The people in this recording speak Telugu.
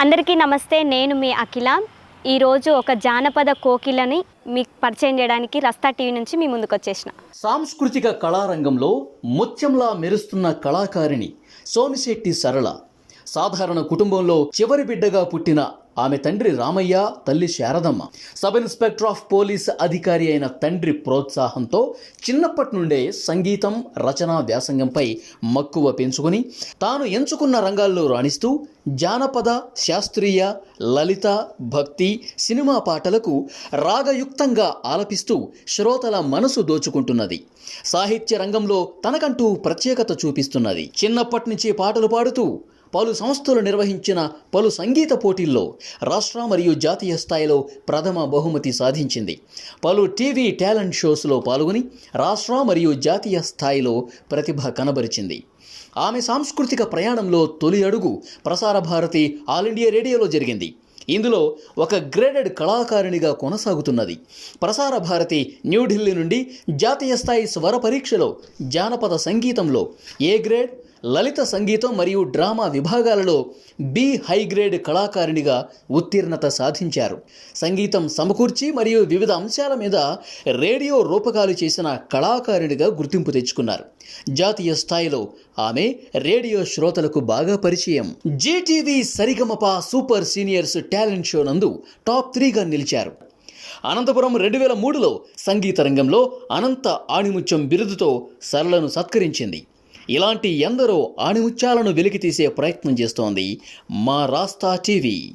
అందరికీ నమస్తే నేను మీ అఖిల. ఈరోజు ఒక జానపద కోకిలని మీకు పరిచయం చేయడానికి రస్తా టీవీ నుంచి మీ ముందుకు వచ్చేసిన. సాంస్కృతిక కళారంగంలో ముత్యంలా మెరుస్తున్న కళాకారిణి సోమిశెట్టి సరళ సాధారణ కుటుంబంలో చివరి బిడ్డగా పుట్టిన ఆమె తండ్రి రామయ్య తల్లి Saradamma. Sub inspector of police అధికారి అయిన తండ్రి ప్రోత్సాహంతో చిన్నప్పటి నుండే సంగీతం రచనా వ్యాసంగంపై మక్కువ పెంచుకొని తాను ఎంచుకున్న రంగాల్లో రాణిస్తూ జానపద శాస్త్రీయ లలిత భక్తి సినిమా పాటలకు రాగయుక్తంగా ఆలపిస్తూ శ్రోతల మనసు దోచుకుంటున్నది. సాహిత్య రంగంలో తనకంటూ ప్రత్యేకత చూపిస్తున్నది. చిన్నప్పటి నుంచి పాటలు పాడుతూ పలు సంస్థలు నిర్వహించిన పలు సంగీత పోటీల్లో రాష్ట్ర మరియు జాతీయ స్థాయిలో ప్రథమ బహుమతి సాధించింది. పలు టీవీ టాలెంట్ షోస్లో పాల్గొని రాష్ట్ర మరియు జాతీయ స్థాయిలో ప్రతిభ కనబరిచింది. ఆమె సాంస్కృతిక ప్రయాణంలో తొలి అడుగు ప్రసార భారతి ఆల్ ఇండియా రేడియోలో జరిగింది. ఇందులో ఒక గ్రేడెడ్ కళాకారిణిగా కొనసాగుతున్నది. ప్రసార భారతి న్యూఢిల్లీ నుండి జాతీయ స్థాయి స్వర పరీక్షలో జానపద సంగీతంలో ఏ గ్రేడ్ లలిత సంగీతం మరియు డ్రామా విభాగాలలో బి హైగ్రేడ్ కళాకారిణిగా ఉత్తీర్ణత సాధించారు. సంగీతం సమకూర్చి మరియు వివిధ అంశాల మీద రేడియో రూపకాలు చేసిన కళాకారిణిగా గుర్తింపు తెచ్చుకున్నారు. జాతీయ స్థాయిలో ఆమె రేడియో శ్రోతలకు బాగా పరిచయం. Zee TV Sarigamapa super seniors talent show నందు టాప్ త్రీగా నిలిచారు. అనంతపురం రెండు వేల మూడులో సంగీత రంగంలో అనంత ఆణిముత్యం బిరుదుతో సరళను సత్కరించింది. ఇలాంటి ఎందరో ఆణిముత్యాలను వెలికితీసే ప్రయత్నం చేస్తోంది మా రాస్తా టీవీ.